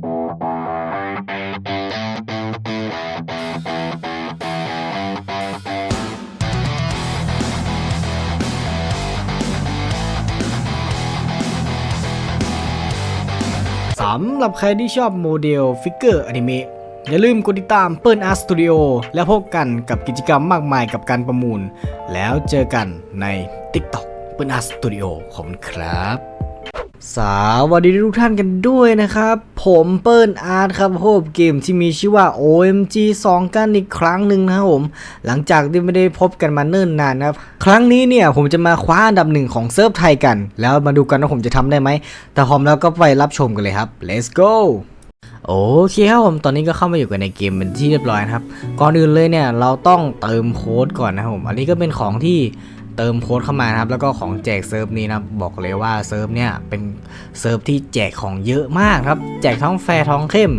สำหรับใครที่ชอบโมเดลฟิกเกอร์อนิเมะอย่าลืมกดติดตามเปิ้ลอาร์สตูดิโอแล้วพบกันกับกิจกรรมมากมายกับการประมูล แล้วเจอกันใน TikTok เปิ้ลอาร์สตูดิโอขอบคุณครับ สวัสดีทุกท่านกันด้วยนะครับ ผมเปิ้ลอาร์ตครับโฮบเกมที่มีชื่อว่า OMG 2 กันอีกครั้งหนึ่งนะครับผม หลังจากที่ไม่ได้พบกันมาเนิ่นนานนะครับ ครั้งนี้เนี่ยผมจะมาคว้าอันดับหนึ่งของเซิร์ฟไทยกัน แล้วมาดูกันว่าผมจะทำได้ไหม แต่พร้อมแล้วก็ไปรับชมกันเลยครับ let's go โอเคครับผมตอนนี้ก็เข้ามาอยู่กันในเกมเป็นที่เรียบร้อยนะครับ ก่อนอื่นเลยเนี่ยเราต้องเติมโค้ดก่อนนะครับผม อันนี้ก็เป็นของที่ เติมโค้ดเข้ามานะครับ แล้วก็ของแจกเซิร์ฟนี้นะบอกเลยว่าเซิร์ฟเนี่ยเป็นเซิร์ฟที่แจกของเยอะมากครับ แจกทั้งแฟร์ทองเข้ม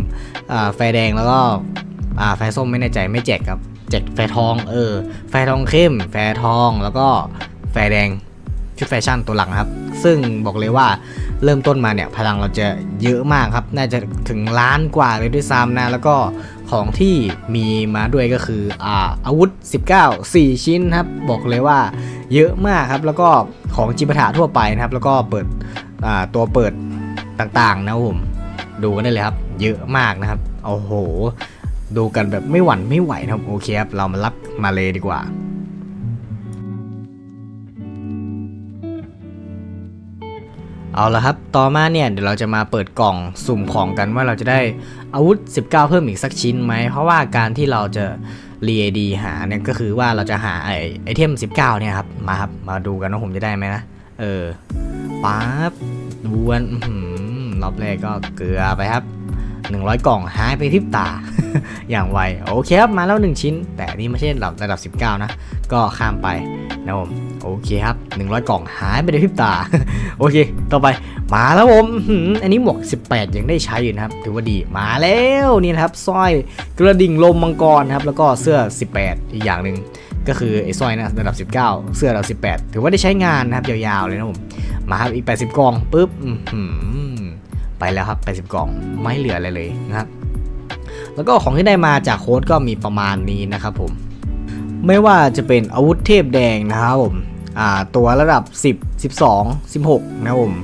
แฟร์แดงแล้วก็แฟร์ส้มไม่แน่ใจไม่แจกครับแจกแฟร์ทองเออแฟร์ทองเข้ม แฟร์ทองแล้วก็แฟร์แดงชุดแฟชั่นตัวหลังครับ ซึ่งบอกเลยว่าเริ่มต้นมาเนี่ยพลังเราจะเยอะมากครับ น่าจะถึงล้านกว่าเลยด้วยซ้ำนะ แล้วก็ ของที่มีมาด้วยก็คืออาอาวุธ 19 4 ชิ้นครับ บอกเลยว่าเยอะมากครับ แล้วก็ของจิปาถะทั่วไปนะครับ แล้วก็เปิดอาตัวเปิดต่างๆนะครับผมดูกันได้เลยครับ เยอะมากนะครับโอ้โห ดูกันแบบไม่หวั่นไม่ไหวนะครับโอเคครับเรามารับมาเลยดีกว่า เอาละครับ ต่อมาเนี่ยเดี๋ยวเราจะมาเปิดกล่องสุ่มของกันว่าเราจะได้อาวุธ 19 เพิ่มอีกสักชิ้นไหม เพราะว่าการที่เราจะเรียดีหาเนี่ยก็คือว่าเราจะหาไอไอเทม 19 เนี่ยครับ มาครับ มาดูกันว่าผมจะได้ไหมนะ เออปั๊บดวนรอบแรกก็เกลือไปครับ 100 กล่องหายไปพริบตา อย่างไว โอเคครับ มาแล้ว 1 ชิ้น แต่นี่ไม่ใช่ระดับระดับ 19 นะ ก็ข้ามไป นะผมโอเคครับ 100 กล่องหายไปในพริบตา โอเค ต่อไปมาแล้วผมอันนี้หมวก 18 ยังได้ใช้อยู่นะครับ ถือว่าดีมาแล้วนี่นะครับสร้อยกระดิ่งลมมังกรนะครับแล้วก็เสื้อ 18 อีกอย่างหนึ่งก็คือไอ้สร้อยนะระดับ 19 เสื้อระดับ 18 ถือว่าได้ใช้งานนะครับยาวๆเลยนะผมมาครับอีก 80 กล่องปุ๊บไปแล้วครับ 80 กล่องไม่เหลืออะไรเลยนะครับแล้วก็ของที่ได้มาจากโค้ดก็มีประมาณนี้นะครับผม ไม่ว่าจะเป็นอาวุธเทพแดงนะครับผมตัวระดับ 10 12 16 นะครับผม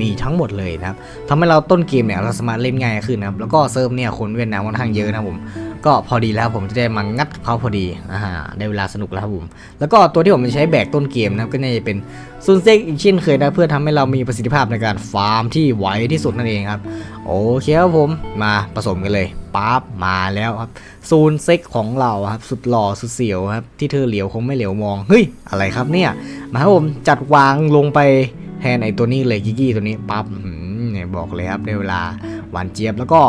มีทั้งหมดเลยนะครับทำให้เราต้นเกมเนี่ยเราสามารถเล่นง่ายขึ้นนะครับแล้วก็เซิร์ฟเนี่ยคนเวียดนามค่อนข้างเยอะนะครับผม ก็พอดีแล้วผมจะได้มางัดเขาพอดีอ่าได้เวลาสนุกแล้วครับผมแล้วก็ตัวที่ผมจะใช้แบกต้นเกมนะก็น่าจะเป็นซุนเซ็กอีกเช่นเคยนะเพื่อทำให้เรามีประสิทธิภาพในการฟาร์มที่ไวที่สุดนั่นเองครับโอเคครับผมมาผสมกันเลยปั๊บมาแล้วครับซูนเซ็กของเราครับสุดหล่อสุดเสียวครับที่เธอเหลียวคงไม่เหลียวมองเฮ้ยอะไรครับเนี่ยมาครับผมจัดวางลงไปแทนไอตัวนี้เลยกิกกี้ตัวนี้ปั๊บเนี่ยบอกเลยครับได้เวลา หวานเจี๊ยบแล้วก็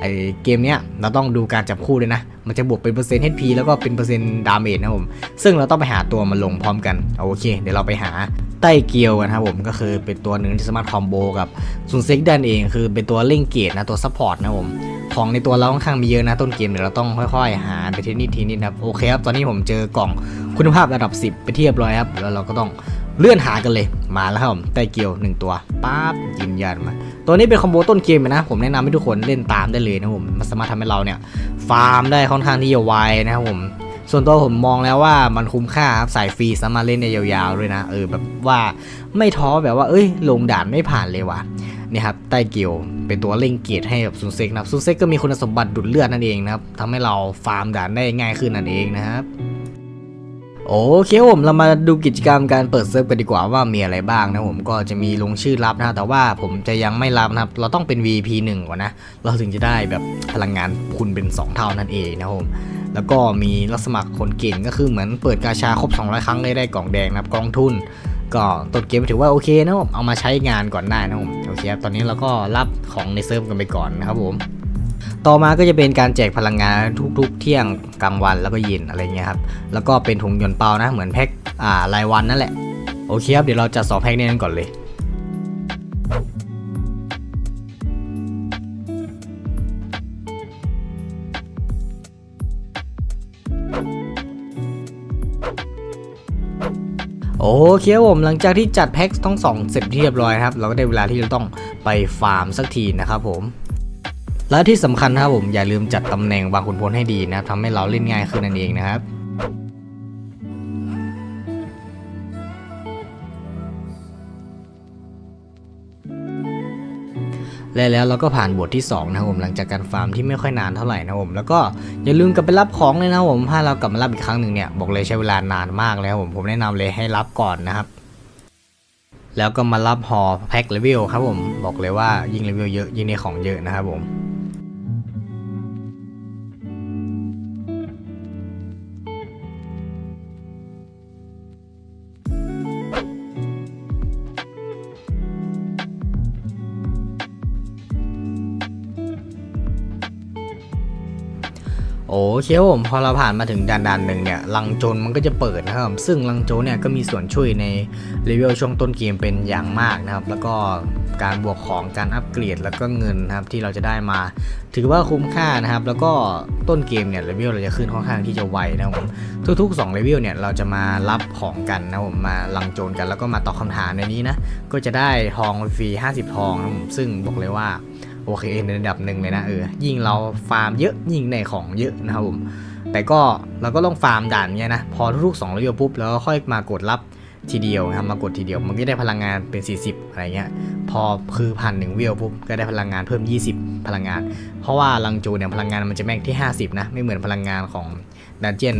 ไอเกมเนี้ยเราต้องดูการจับคู่ด้วยนะ มันจะบวกเป็นเปอร์เซ็นต์ HP แล้วก็เป็นเปอร์เซ็นต์ดาเมจนะผม ซึ่งเราต้องไปหาตัวมาลงพร้อมกัน โอเค เดี๋ยวเราไปหาไต้เกียวกันครับผมก็คือเป็นตัวหนึ่งที่สามารถคอมโบกับซุนเซ็กดันเองคือเป็นตัวเล่งเกตนะตัวซัพพอร์ตนะผมของในตัวเราค่อนข้างมีเยอะนะต้นเกมเดี๋ยวเราต้องค่อยๆ หาไปทีนิดทีนิดครับโอเคครับตอนนี้ผมเจอกล่องคุณภาพระดับ 10 ไปเทียบร้อยครับแล้วเราก็ต้องเลื่อนหากันเลยมาแล้วครับผมไต้เกียว 1 ตัวปั๊บยืนยันมา ตัวนี้เป็นคอมโบต้นเกมนะผมแนะนำให้ทุกคนเล่นตามได้เลยนะครับผมมันสามารถทำให้เราเนี่ยฟาร์มได้ค่อนข้างที่จะไวนะครับผมส่วนตัวผมมองแล้วว่ามันคุ้มค่าครับสายฟรีสามารถเล่นได้ยาวๆด้วยนะเออแบบว่าไม่ท้อแบบว่าเอ้ย ลงด่านไม่ผ่านเลยว่ะนี่ครับไต้เกียวเป็นตัวเล่งเกียรติให้กับซุนเซ็กนะครับซุนเซ็กก็มีคุณสมบัติดูดเลือดนั่นเองนะครับทำให้เราฟาร์มด่านได้ง่ายขึ้นนั่นเองนะครับ โอเคผมเรามาดูกิจกรรมการเปิดเซิร์ฟกันดีกว่าว่ามีอะไรบ้างนะผมก็จะมีลงชื่อรับนะแต่ว่าผมจะยังไม่รับนะครับ เราต้องเป็น VP 1ก่อนนะ เราถึงจะได้แบบพลังงานคุณเป็น 2 เท่านั่นเองนะครับผมแล้วก็มีรับสมัครคนเก่งก็คือเหมือนเปิดกาชาครบ 200 ครั้งเลยได้กล่องแดงนะครับกองทุน ก็ต้นเกมถือว่าโอเคนะผมเอามาใช้งานก่อนได้นะผมโอเคครับตอนนี้เราก็รับของในเซิร์ฟกันไปก่อนนะครับผม ต่อมาก็จะเป็นการแจกพลังงานทุกๆ เที่ยงกลางวันแล้วก็เย็นอะไรเงี้ยครับแล้วก็เป็นถุงย่อนเปานะเหมือนแพ็คอ่ารายวันนั่นแหละโอเคครับเดี๋ยวเราจัดสองแพ็คนี้กันก่อนเลยโอเคครับผมหลังจากที่จัดแพ็คทั้งสองเสร็จที่เรียบร้อยครับ เราก็ได้เวลาที่จะต้องไปฟาร์มสักทีนะครับผม และที่สำคัญนะครับผมอย่าลืมจัดตำแหน่งวางขุนพลให้ดีนะครับทำให้เราเล่นง่ายขึ้นนั่นเองนะครับและแล้วเราก็ผ่านบทที่2นะครับผมหลังจากการฟาร์มที่ไม่ค่อยนานเท่าไหร่นะผมแล้วก็อย่าลืมกลับไปรับของเลยนะผมถ้าเรากลับมารับอีกครั้งหนึ่งเนี่ยบอกเลยใช้เวลานานมากเลยครับผมผมแนะนำเลยให้รับก่อนนะครับ แล้วก็มารับฮอแพ็คเลเวลครับผมบอกเลยว่ายิ่งเลเวลเยอะยิ่งได้ของเยอะนะครับผม อเคครับผมพอเราผ่านมาถึงด่านด่านหนึ่งเนี่ยลังโจรมันก็จะเปิดนะครับซึ่งลังโจรเนี่ยก็มีส่วนช่วยในเลเวลช่วงต้นเกมเป็นอย่างมากนะครับ แล้วก็การบวกของการอัปเกรดแล้วก็เงินนะครับที่เราจะได้มา ถือว่าคุ้มค่านะครับ แล้วก็ต้นเกมเนี่ยเลเวลเราจะขึ้นค่อนข้างที่จะไวนะครับผมทุกๆ2เลเวลเนี่ยเราจะมารับของกันนะครับผมมาลังโจรกันแล้วก็มาตอบคำถามในนี้นะก็จะได้ทองฟรี50 ทองนะครับผมซึ่งบอกเลยว่า โอเคในระดับหนึ่งเลยนะเออยิ่งเราฟาร์มเยอะยิ่งในของเยอะนะครับผมแต่ก็เราก็ต้องฟาร์มด่านเนี้ยนะพอทุกๆ2เลเวปุ๊บแล้วก็ค่อยมากดรับทีเดียวนะครับมากดทีเดียวมันก็ได้พลังงานเป็น 40 อะไรเงี้ยพอคือพันหนึ่งเวลปุ๊บก็ได้พลังงานเพิ่ม 20 พลังงาน เพราะว่าลังจูเนี่ยพลังงานมันจะแม็กที่ 50 นะ ไม่เหมือนพลังงานของดันเจียน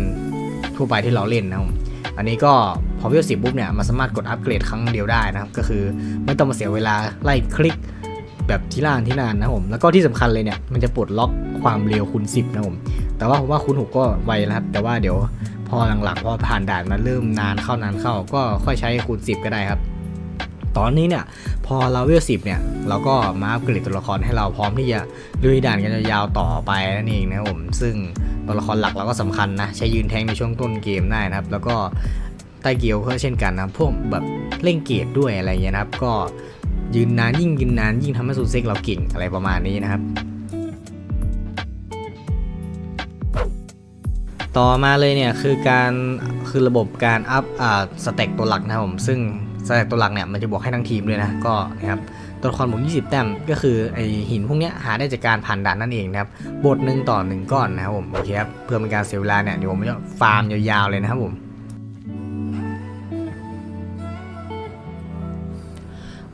ทั่วไปที่เราเล่นนะครับอันนี้ก็พอเวลสิบปุ๊บเนี่ยมันสามารถกดอัปเกรดครั้งเดียวได้นะครับก็คือไม่ต้องมาเสียเวลาไล่คลิก แบบที่ล่างที่นานนะผม แล้วก็ที่สำคัญเลยเนี่ย มันจะปลดล็อกความเร็วคูณ10 นะผม แต่ว่าผมว่าคูณ6ก็ไวนะครับ แต่ว่าเดี๋ยวพอหลังๆพอผ่านด่านมาเริ่มนานเข้านานเข้า ก็ค่อยใช้คูณ 10 ก็ได้ครับ ตอนนี้เนี่ยพอเราเวล10เนี่ย เราก็มาอัปเกรดตัวละครให้เราพร้อมที่จะลุยด่านกันยาวๆต่อไปนั่นเองนะผม ซึ่งตัวละครหลักเราก็สำคัญนะ ใช้ยืนแทงในช่วงต้นเกมได้นะครับ แล้วก็ใต้เกียวก็เช่นกันนะพวกแบบเล่งเกตด้วยอะไรเงี้ยนะครับ ก็ ยืนนานยิ่งยืนนานยิ่งทำให้ซูตเซ็กเราเก่งอะไรประมาณนี้นะครับ ต่อมาเลยเนี่ยคือการคือระบบการอัพอ่าสเต็กตัวหลักนะครับผมซึ่งสเต็กตัวหลักเนี่ยมันจะบอกให้ทั้งทีมเลยนะก็นะครับตัวละครบวก20 แต้มก็คือไอหินพวกนี้หาได้จากการผ่านด่านนั่นเองนะครับบทหนึ่งต่อหนึ่งก้อนนะครับผมโอเคครับเพื่อเป็นการเสียเวลาเนี่ยเดี๋ยวผมจะฟาร์มยาวๆเลยนะครับผม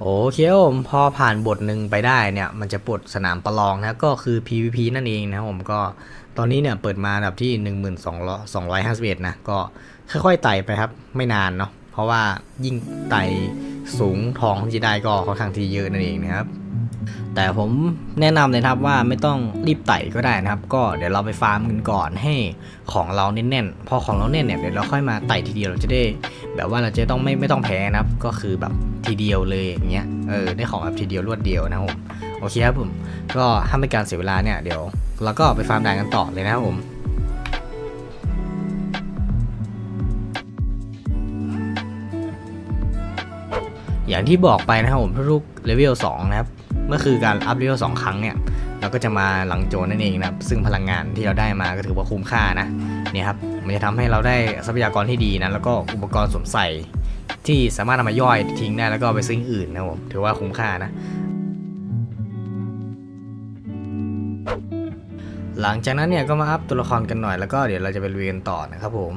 โอเคครับผมพอผ่านบทหนึ่งไปได้เนี่ย มันจะปลดสนามประลองนะก็คือ PVP นั่นเองนะครับผมก็ตอนนี้เนี่ยเปิดมาอันดับที่ 1251 นะก็ค่อยๆไต่ไปครับไม่นานเนาะเพราะว่ายิ่งไต่สูงทองที่ได้ก็ค่อนข้างที่เยอะนั่นเองนะครับ แต่ผมแนะนำเลยครับว่าไม่ต้องรีบไต่ก็ได้นะครับ ก็เดี๋ยวเราไปฟาร์มกันก่อนให้ของเราแน่นๆ พอของเราแน่นเนี่ยเดี๋ยวเราค่อยมาไต่ทีเดียวเราจะได้ แบบว่าเราจะต้องไม่ไม่ต้องแพ้นะครับ ก็คือแบบทีเดียวเลยอย่างเงี้ย เออได้ของแบบทีเดียวรวดเดียวนะครับผมโอเคครับผมก็ห้ามเป็นการเสียเวลาเนี่ยเดี๋ยวเราก็ไปฟาร์มด่านกันต่อเลยนะครับผมอย่างที่บอกไปนะครับผมทุกเลเวล2นะครับ เมื่อคือการอัพเลเวล2ครั้งเนี่ยเราก็จะมาหลังโจรนั่นเองนะครับซึ่งพลังงานที่เราได้มาก็ถือว่าคุ้มค่านะเนี่ยครับมันจะทำให้เราได้ทรัพยากรที่ดีนะแล้วก็อุปกรณ์สวมใส่ที่สามารถนำมาย่อยทิ้งได้แล้วก็ไปซื้ออื่นนะครับผมถือว่าคุ้มค่านะ หลังจากนั้นเนี่ยก็มาอัพตัวละครกันหน่อยแล้วก็เดี๋ยวเราจะไปลุยนต่อนะครับผม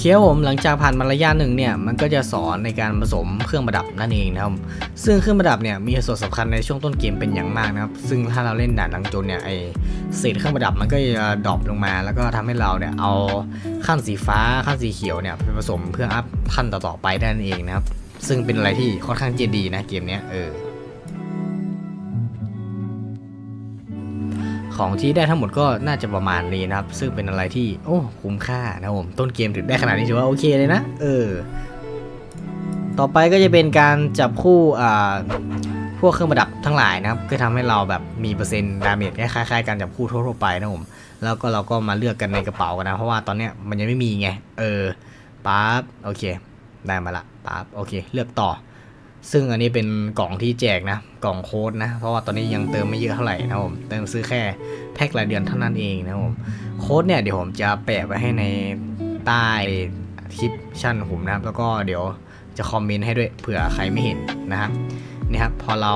เคครับผมหลังจากผ่านมาระยะหนึ่งเนี่ยมันก็จะสอนในการผสมเครื่องประดับนั่นเองนะครับซึ่งเครื่องประดับเนี่ยมีส่วนสำคัญในช่วงต้นเกมเป็นอย่างมากนะครับซึ่งถ้าเราเล่นด่านลังโจนเนี่ยไอเศษเครื่องประดับมันก็จะดรอปลงมา แล้วก็ทำให้เราเนี่ยเอาขั้นสีฟ้าขั้นสีเขียวเนี่ยไปผสมเพื่ออัพขั้นต่อๆไปได้นั่นเองนะครับซึ่งเป็นอะไรที่ค่อนข้างจะดีนะเกมเนี้ยเออ ของที่ได้ทั้งหมดก็น่าจะประมาณนี้นะครับ ซึ่งเป็นอะไรที่โอ้คุ้มค่านะผมต้นเกมถึงได้ขนาดนี้ถือว่าโอเคเลยนะเออ ต่อไปก็จะเป็นการจับคู่อ่าพวกเครื่องประดับทั้งหลายนะครับ ก็ทำให้เราแบบมีเปอร์เซ็นต์ดาเมจคล้ายๆการจับคู่ทั่วๆไปนะผมแล้วก็เราก็มาเลือกกันในกระเป๋ากันนะ เพราะว่าตอนเนี้ยมันยังไม่มีไงเออปั๊บโอเค ได้มาละปั๊บโอเค เลือกต่อ ซึ่งอันนี้เป็นกล่องที่แจกนะ กล่องโค้ดนะ เพราะว่าตอนนี้ยังเติมไม่เยอะเท่าไหร่นะครับผมเติมซื้อแค่แพ็ครายเดือนเท่านั้นเองนะครับผมโค้ดเนี่ยเดี๋ยวผมจะแปะไว้ให้ในใต้คลิปชั่นผมนะครับ แล้วก็เดี๋ยวจะคอมเมนต์ให้ด้วยเผื่อใครไม่เห็นนะครับนี่ครับพอเรา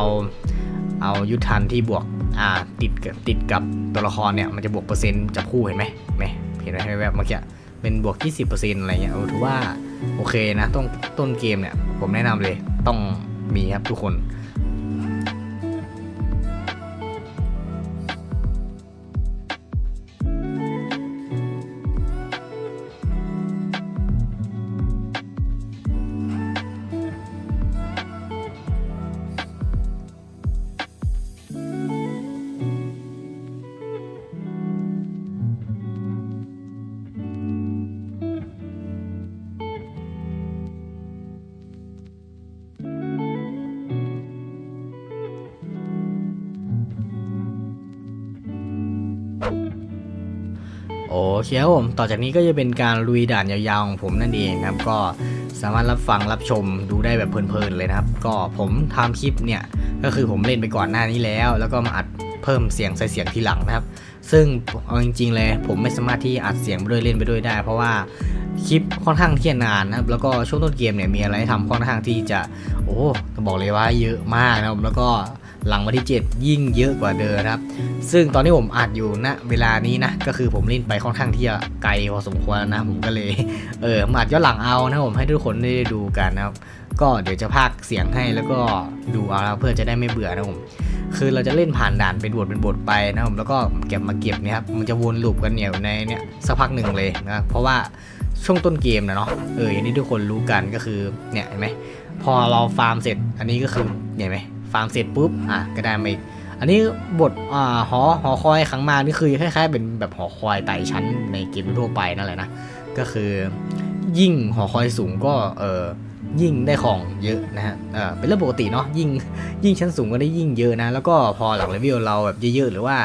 เอายุทธันที่บวกอ่าติดกับติดกับตัวละครเนี่ยมันจะบวกเปอร์เซ็นต์จับคู่เห็นไหมไหมเห็นไหมแวบๆเมื่อกี้ เป็นบวก 20%อะไรเงี้ยถือว่าโอเคนะต้นต้นเกมเนี่ย ผมแนะนำเลยต้องมีครับทุกคน โอเคครับผม ต่อจากนี้ก็จะเป็นการลุยด่านยาวๆของผมนั่นเองครับ ก็สามารถรับฟังรับชมดูได้แบบเพลินๆเลยนะครับ ก็ผมทำคลิปเนี่ย ก็คือผมเล่นไปก่อนหน้านี้แล้ว แล้วก็มาอัดเพิ่มเสียงใส่เสียงทีหลังนะครับ ซึ่งเอาจริงๆเลยผมไม่สามารถที่อัดเสียงไปด้วยเล่นไปด้วยได้ เพราะว่าคลิปค่อนข้างที่จะนานนะครับ แล้วก็ช่วงต้นเกมเนี่ยมีอะไรให้ทำค่อนข้างที่จะ โอ้บอกเลยว่าเยอะมากนะครับ แล้วก็ หลังวันที่ 7 ยิ่งเยอะกว่าเดิมครับ ซึ่งตอนที่ผมอัดอยู่ณเวลานี้นะ ก็คือผมเล่นไปค่อนข้างที่จะไกลพอสมควรนะ ผมก็เลย เออมาอัดย้อนหลังเอานะผมให้ทุกคนได้ดูกันนะครับ ก็เดี๋ยวจะพากเสียงให้แล้วก็ดูเอาแล้วเพื่อจะได้ไม่เบื่อนะผมคือเราจะเล่นผ่านด่านเป็นบทเป็นบทไปนะผมแล้วก็เก็บมาเก็บเนี่ยครับมันจะวนลูปกันเนี่ยอยู่ในเนี่ยสักพักหนึ่งเลยนะเพราะว่าช่วงต้นเกมนะเนาะเอออย่างที่ทุกคนรู้กันก็คือเนี่ยเห็นไหมพอเราฟาร์มเสร็จอันนี้ก็คือเห็นไหม ฟาร์มเสร็จปุ๊บอะก็ได้มาอีกอันนี้บทอ่าหอหอคอยครั้งมานี่คือคล้ายๆเป็นแบบหอคอยไต่ชั้นในเกมทั่วไปนั่นแหละนะก็คือ ยิ่งหอคอยสูงก็เออยิ่งได้ของเยอะนะฮะเออเป็นเรื่องปกติเนาะยิ่งยิ่งชั้นสูงก็ได้ยิ่งเยอะนะ แล้วก็พอหลังเลเวลเราแบบเยอะๆหรือว่า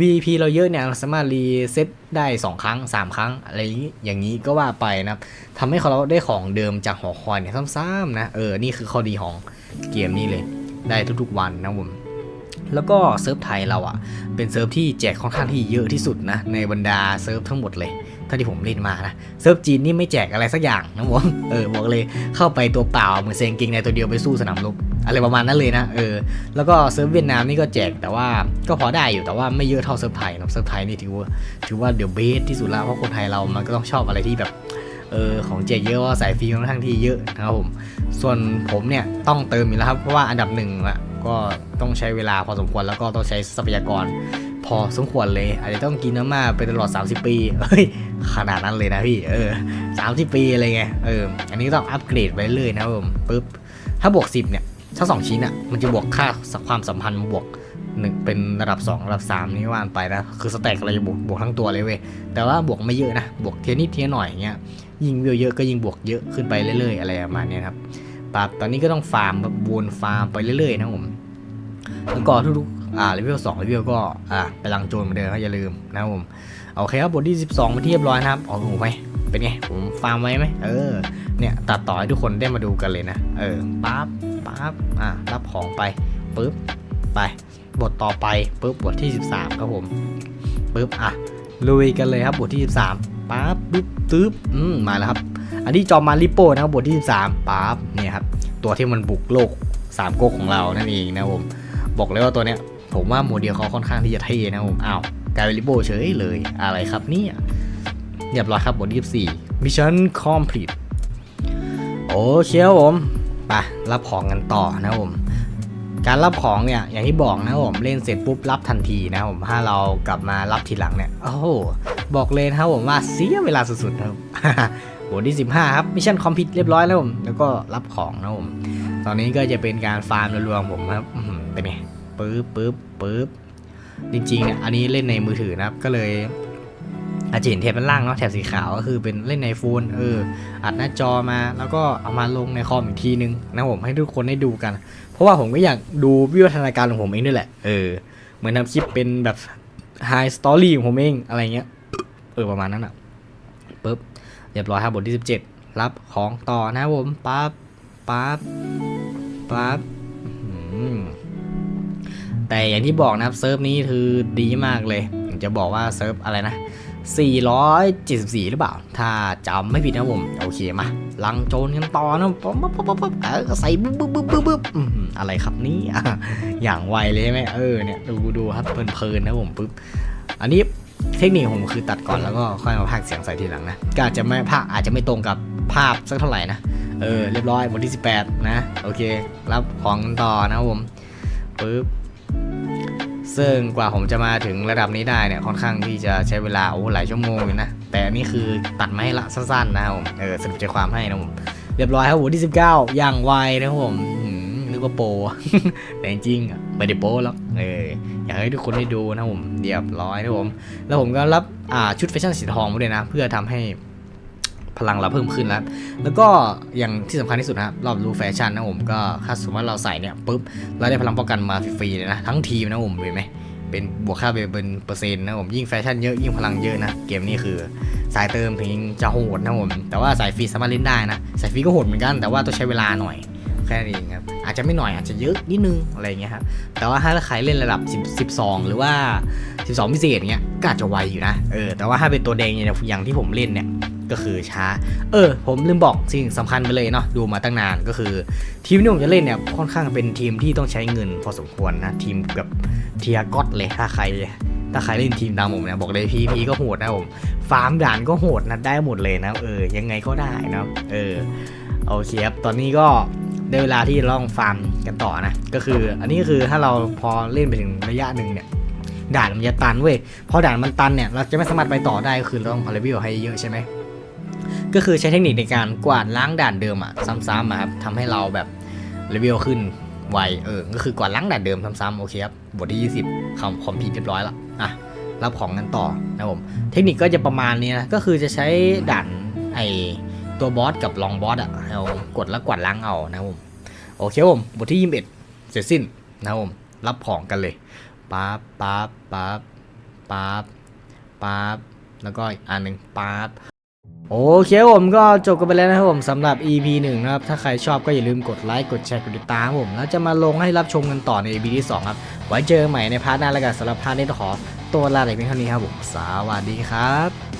VP เราเยอะเนี่ยเราสามารถรีเซ็ตได้ 2 ครั้ง 3 ครั้ง อะไรอย่างนี้ก็ว่าไปนะครับทำให้เขาเราได้ของเดิมจากหอคอยเนี่ยซ้ำๆนะเออนี่คือข้อดีของเกมนี้เลย ได้ทุกๆวันนะผมแล้วก็เซิร์ฟไทยเราอะ่ะเป็นเซิร์ฟที่แจกค่อนข้างที่เยอะที่สุดนะในบรรดาเซิร์ฟทั้งหมดเลยท่าที่ผมเล่นมานะเซิร์ฟจีนนี่ไม่แจกอะไรสักอย่างนะผมเออบอกเลยเข้าไปตัวเปล่าเหมือนเซงเกงในตัวเดียวไปสู้สนามรบอะไรประมาณนั้นเลยนะเออแล้วก็เซิร์ฟเวียดนามนี่ก็แจกแต่ว่าก็พอได้อยู่แต่ว่าไม่เยอะเท่าเซิร์ฟไทยนะเซิร์ฟไทยนี่ถือว่าถือว่าเดี๋ยวเบสที่สุดแล้วเพราะคนไทยเรามันก็ต้องชอบอะไรที่แบบ เออของแจเยอะว่าสายฟรีค่อนข้างที่เยอะนะครับผม ส่วนผมเนี่ยต้องเติมอยู่แล้วครับ เพราะว่าอันดับหนึ่งอะก็ต้องใช้เวลาพอสมควรแล้วก็ต้องใช้ทรัพยากร พอสมควรเลย อาจจะต้องกินน้ำมาไปตลอด 30 ปีเฮ้ยขนาดนั้นเลยนะพี่เออ30ปีอะไรเงี้ยเอออันนี้ต้องอัปเกรดไปเรื่อยนะครับผมปุ๊บถ้าบวก 10เนี่ยถ้าสองชิ้นอะมันจะบวกค่าความสัมพันธ์บวกหนึ่งเป็นระดับ 2 ระดับ 3 นี่ว่านไปนะ คือสแต็กอะไรจะบวกบวกทั้งตัวเลยเว้ย แต่ว่าบวกไม่เยอะนะ บวกเทียนิดเทียหน่อยอย่างเงี้ย ยิ่งวิวเยอะก็ยิ่งบวกเยอะขึ้นไปเรื่อยๆ อะไรประมาณนี้ครับปรับตอนนี้ก็ต้องฟาร์มแบบวนฟาร์มไปเรื่อยๆ นะผมแล้วก็ทุกๆอ่าเลเวล2เลเวลก็อ่าไปลังโจรเหมือนเดิมครับอย่าลืมนะครับผมโอเคครับบทที่ 12มาที่เรียบร้อยนะครับออกหูไปเป็นไงผมฟาร์มไว้ไหมเออเนี่ยตัดต่อให้ทุกคนได้มาดูกันเลยนะเออปั๊บปั๊บอะรับของไปปุ๊บไปบทต่อไปปุ๊บบทที่ 13 ครับผมปุ๊บอะลุยกันเลยครับบทที่ 13 ปั๊บปุ๊บตึ๊บอืมมาแล้วครับ อันนี้จอมมาริโป้นะครับบทที่ 13ปั๊บเนี่ยครับ ตัวที่มันบุกโลกสามก๊กของเรานั่นเองนะผม บอกเลยว่าตัวเนี้ย ผมว่าโมเดลเขาค่อนข้างที่จะเท่นะผมอ้าวกลายเป็นริโป้เฉยเลยอะไรครับเนี่ยเรียบร้อยครับบทที่24 Mission Complete โอเคครับผมไปรับของกันต่อนะผม การรับของเนี่ยอย่างที่บอกนะผมเล่นเสร็จปุ๊บรับทันทีนะผมถ้าเรากลับมารับทีหลังเนี่ยโอ้โหบอกเลยนะครับผมว่าเสียเวลาสุดๆครับบทที่ 15 ครับมิชชั่นคอมพิวเรียบร้อยแล้วผมแล้วก็รับของนะผมตอนนี้ก็จะเป็นการฟาร์มรวมๆผมครับเป็นไงปึ๊บปึ๊บปึ๊บจริงๆเนี่ยอันนี้เล่นในมือถือนะครับก็เลย อาจจะเห็นแถบด้านล่างเนาะแถบสีขาวก็คือเป็นเล่นในโฟนเอออัดหน้าจอมาแล้วก็เอามาลงในคอมอีกทีนึงนะผมให้ทุกคนได้ดูกัน เพราะว่าผมก็อยากดูวิวัฒนาการของผมเองด้วยแหละเออเหมือนทำคลิปเป็นแบบไฮสตอรี่ของผมเองอะไรเงี้ยเออประมาณนั้นอะปุ๊บเรียบร้อยครับบทที่ 17 รับของต่อนะผมปั๊บปั๊บปั๊บแต่อย่างที่บอกนะครับเซิร์ฟนี้คือดีมากเลยจะบอกว่าเซิร์ฟอะไรนะ 474 หรือเปล่า ถ้าจำไม่ผิดนะผม โอเคมา ลังโจรกันต่อนะปั๊บปั๊บปั๊บปั๊บเออใส่บึ๊บบึ๊บบึ๊บบึ๊บอะไรครับนี่อย่างไวเลยใช่ไหมเออเนี่ยดูดูครับเพลินๆนะผมปุ๊บ อันนี้เทคนิคผมคือตัดก่อนแล้วก็ค่อยมาพากเสียงใส่ทีหลังนะ ก็อาจจะไม่ภาคอาจจะไม่ตรงกับภาพสักเท่าไหร่นะ เออเรียบร้อยบทที่ 18 นะ โอเค รับของต่อนะผมปุ๊บ ซึ่งกว่าผมจะมาถึงระดับนี้ได้เนี่ยค่อนข้างที่จะใช้เวลาโอ้หลายชั่วโมงอยู่นะ แต่นี่คือตัดมาให้ละสั้นๆนะครับผมเออสรุปใจความให้นะผมเรียบร้อยครับผมที่ 19 อย่างไวนะครับผมนึกว่าโปรแต่จริงๆอะไม่ได้โปรหรอกเอออยากให้ทุกคนได้ดูนะผมเรียบร้อยนะผมแล้วผมก็รับอ่าชุดแฟชั่นสีทองมาด้วยนะ เพื่อทำให้ พลังเราเพิ่มขึ้นแล้ว แล้วก็อย่างที่สำคัญที่สุดนะครับรอบรู้แฟชั่นนะผมก็ถ้าสมมติว่าเราใส่เนี่ยปุ๊บเราได้พลังป้องกันมาฟรีเลยนะทั้งทีมนะผมเห็นไหมเป็นบวกค่าเป็นเปอร์เซ็นต์นะผมยิ่งแฟชั่นเยอะยิ่งพลังเยอะนะเกมนี้คือสายเติมถึงจะโหดนะผมแต่ว่าสายฟรีสามารถเล่นได้นะสายฟรีก็โหดเหมือนกันแต่ว่าต้องใช้เวลาหน่อยแค่นั้นเองครับอาจจะไม่หน่อยอาจจะเยอะนิดนึงอะไรเงี้ยครับแต่ว่าถ้าใครเล่นระดับ 10 12 หรือว่า 12 พิเศษเงี้ยก็อาจจะไวอยู่นะเออแต่ว่าถ้าเป็นตัวแดงอย่างที่ผมเล่นเนี่ย ก็คือช้า เออ ผมลืมบอกสิ่งสำคัญไปเลยเนาะดูมาตั้งนานก็คือ ทีมที่ผมจะเล่นเนี่ยค่อนข้างเป็นทีมที่ต้องใช้เงินพอสมควรนะทีมแบบเทียก็อตเลยถ้าใครถ้าใครเล่นทีมตามผมเนี่ยบอกเลยพีพีก็โหดนะผมฟาร์มด่านก็โหดนะได้หมดเลยนะเออยังไงก็ได้นะเออโอเคครับตอนนี้ก็ได้เวลาที่ลองฟาร์มกันต่อนะ ก็คืออันนี้ก็คือถ้าเราพอเล่นไปถึงระยะหนึ่งเนี่ยด่านมันจะตันเว้ยพอด่านมันตันเนี่ยเราจะไม่สามารถไปต่อได้ก็คือเราต้องพาเลเวลให้เยอะใช่ไหม ก็คือใช้เทคนิคในการกวาดล้างด่านเดิมอะซ้ำๆอะครับทำให้เราแบบเลเวลขึ้นไวเออ ก็คือกวาดล้างด่านเดิมซ้ำๆโอเคครับ บทที่ 20คอมคอมพิวเรียบร้อยล้วอะรับของกันต่อนะผม เทคนิคก็จะประมาณนี้นะ ก็คือจะใช้ด่านไอตัวบอสกับลองบอสอะเอากดแล้วกวาดล้างเอานะผม โอเคครับผม บทที่ 21 เสร็จสิ้นนะครับผม รับของกันเลยปั๊บปั๊บปั๊บปั๊บปั๊บแล้วก็อีกอันหนึ่งปั๊บ โอเคผมก็จบกันไปแล้วนะครับผมสำหรับ EP 1นะครับ ถ้าใครชอบก็อย่าลืมกดไลค์กดแชร์กดติดตามครับผม แล้วจะมาลงให้รับชมกันต่อใน EP ที่ 2 ครับ ไว้เจอกันใหม่ในพาร์ทหน้าแล้วกันสำหรับพาร์ทนี้ต้องขอตัวลาไปเพียงเท่านี้ครับผมสวัสดีครับ